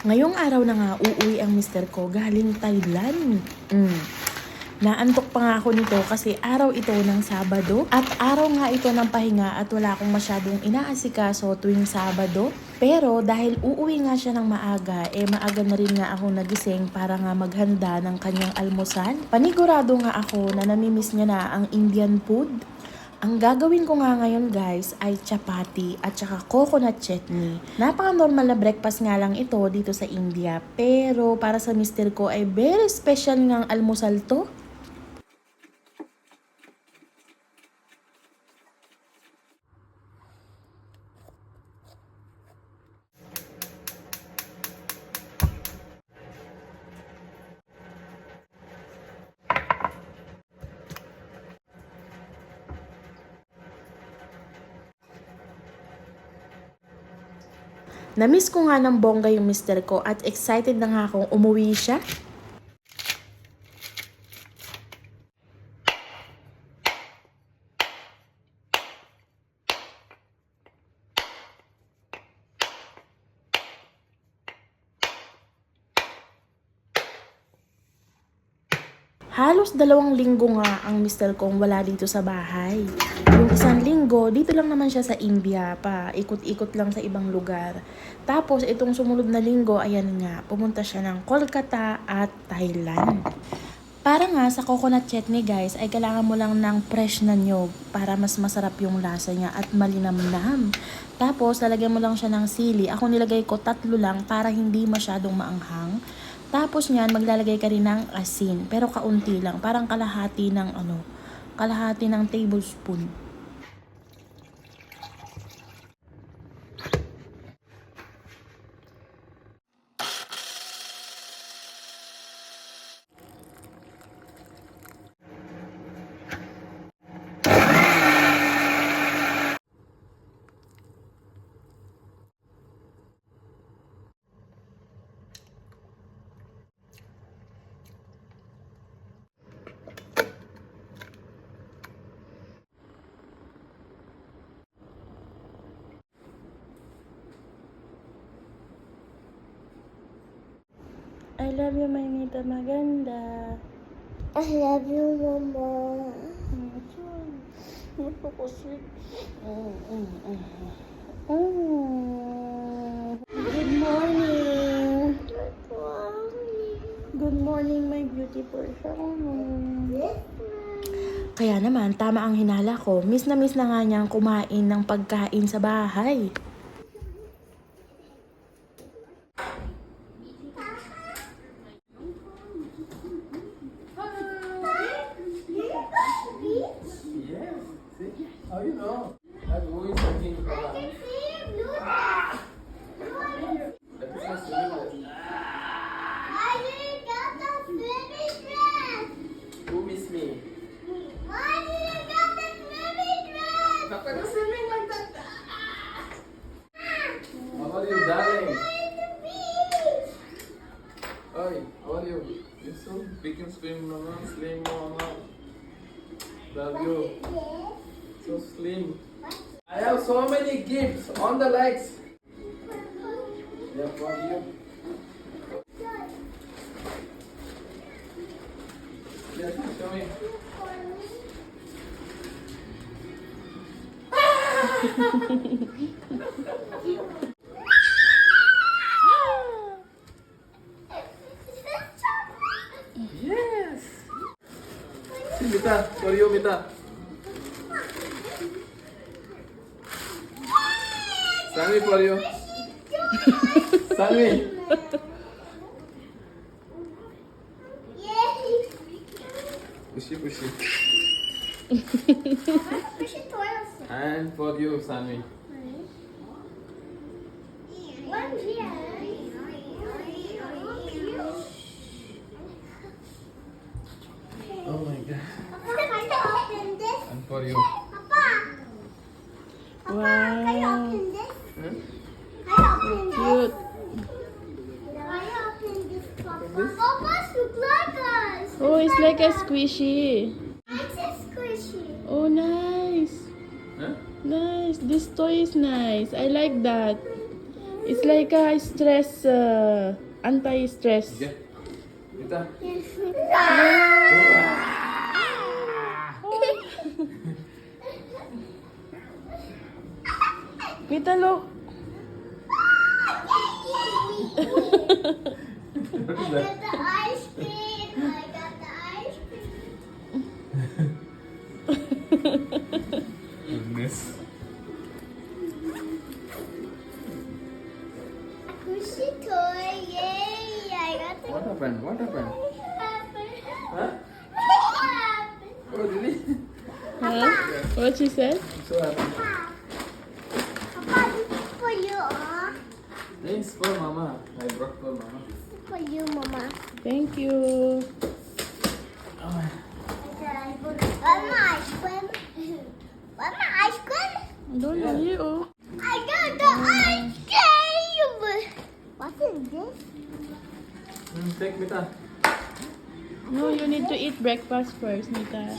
Ngayong araw na nga, uuwi ang mister ko galing Thailand. Mm. Naantok pa nga ako nito kasi araw ito ng Sabado at araw nga ito ng pahinga at wala akong masyadong inaasikaso tuwing Sabado. Pero dahil uuwi nga siya ng maaga, eh maaga na rin nga ako nagising para nga maghanda ng kanyang almusal. Panigurado nga ako na namimiss niya na ang Indian food. Ang gagawin ko nga ngayon guys ay chapati at saka coconut chutney. Napaka-normal na breakfast nga lang ito dito sa India. Pero para sa mister ko ay very special ngang almusal to. Namiss ko nga ng bongga yung mister ko at excited na nga akong umuwi siya. Halos dalawang linggo nga ang mister kong wala dito sa bahay. Yung isang linggo, dito lang naman siya sa India pa. Ikot-ikot lang sa ibang lugar. Tapos itong sumunod na linggo, ayan nga, pumunta siya ng Kolkata at Thailand. Para nga sa coconut chutney guys, ay kailangan mo lang ng fresh na nyog para mas masarap yung lasa niya at malinamnam. Tapos lalagyan mo lang siya ng sili. Ako nilagay ko tatlo lang para hindi masyadong maanghang. Tapos niyan, maglalagay ka rin ng asin. Pero kaunti lang. Parang kalahati ng ano, kalahati ng tablespoon. I love you, my Mita Maganda. I love you, Mama. Sweet. Mm. Good morning. Good morning. Good morning, my beautiful. Yes, Kaya naman, tama ang hinala ko. Miss na miss na nga niyang kumain ng pagkain sa bahay. You're so big and slim, mama. Slim, mama. Love you. So slim. I have so many gifts on the legs. Yeah, for you. Yes, show me. Mita, for you, Mita. Sammy, for you. Sammy. Pushy, pushy. And for you, Sammy. Oh for you. Wow. Hmm? Cute. Papa's look like us. Oh, it's like a squishy. It's a squishy. Oh, nice. Huh? Nice. This toy is nice. I like that. It's like a stress, uh, anti-stress. Okay. Mita. Mita, look. I got the ice cream. I got the ice cream. Goodness. Squishy toy. Yay. I got the What happened? What happened? Huh? What Oh, really? Huh? What she said? So happy. Papa, this is for you, huh? Thanks for mama. I brought for mama. For you, Mama. Thank you. Oh, Want my ice cream? Want my ice cream? Don't Yeah. worry, oh. I got the ice cream. What is this? mm, take Mita. No, you need to eat breakfast first, Mita.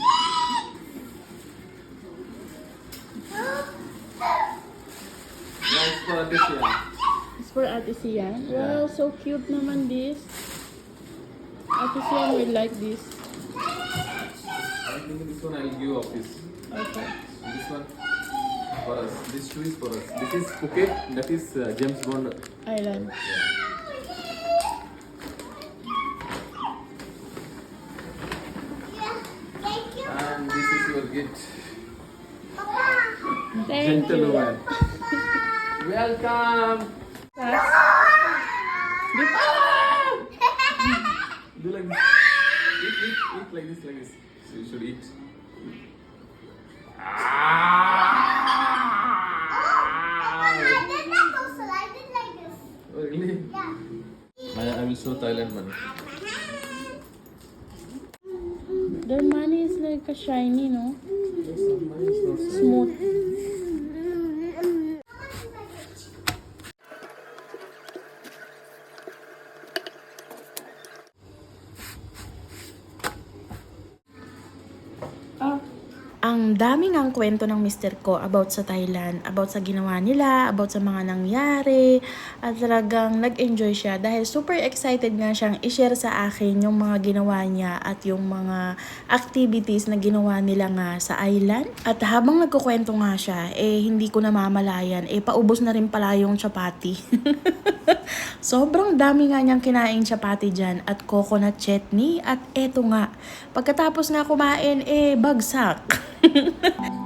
Yeah, it's for Aditya. It's for Ate Sian. Wow, so cute naman this. Ate Sian will like this. I think this one I'll give off this. Okay. This one for us. This shoe is for us. This is Phuket. That is uh, James Bond. Island. Yeah, thank you, And this is your gift. Thank you. Gentleman. Welcome. Do like this. Eat, eat, eat like this, like this. So you should eat. I did that also. I did like this. Really? Yeah. I, I will show Thailand man. Their money is like a shiny, no? Smooth. Ang daming ang kwento ng mister ko about sa Thailand, about sa ginawa nila, about sa mga nangyari, at talagang nag-enjoy siya dahil super excited nga siyang i-share sa akin yung mga ginawa niya at yung mga activities na ginawa nila nga sa island. At habang nagkukwento nga siya, eh hindi ko namamalayan, eh paubos na rin pala yung chapati. Sobrang dami nga niyang kinaing chapati dyan at coconut chutney at eto nga. Pagkatapos nga kumain, eh bagsak. 哼哼哼哼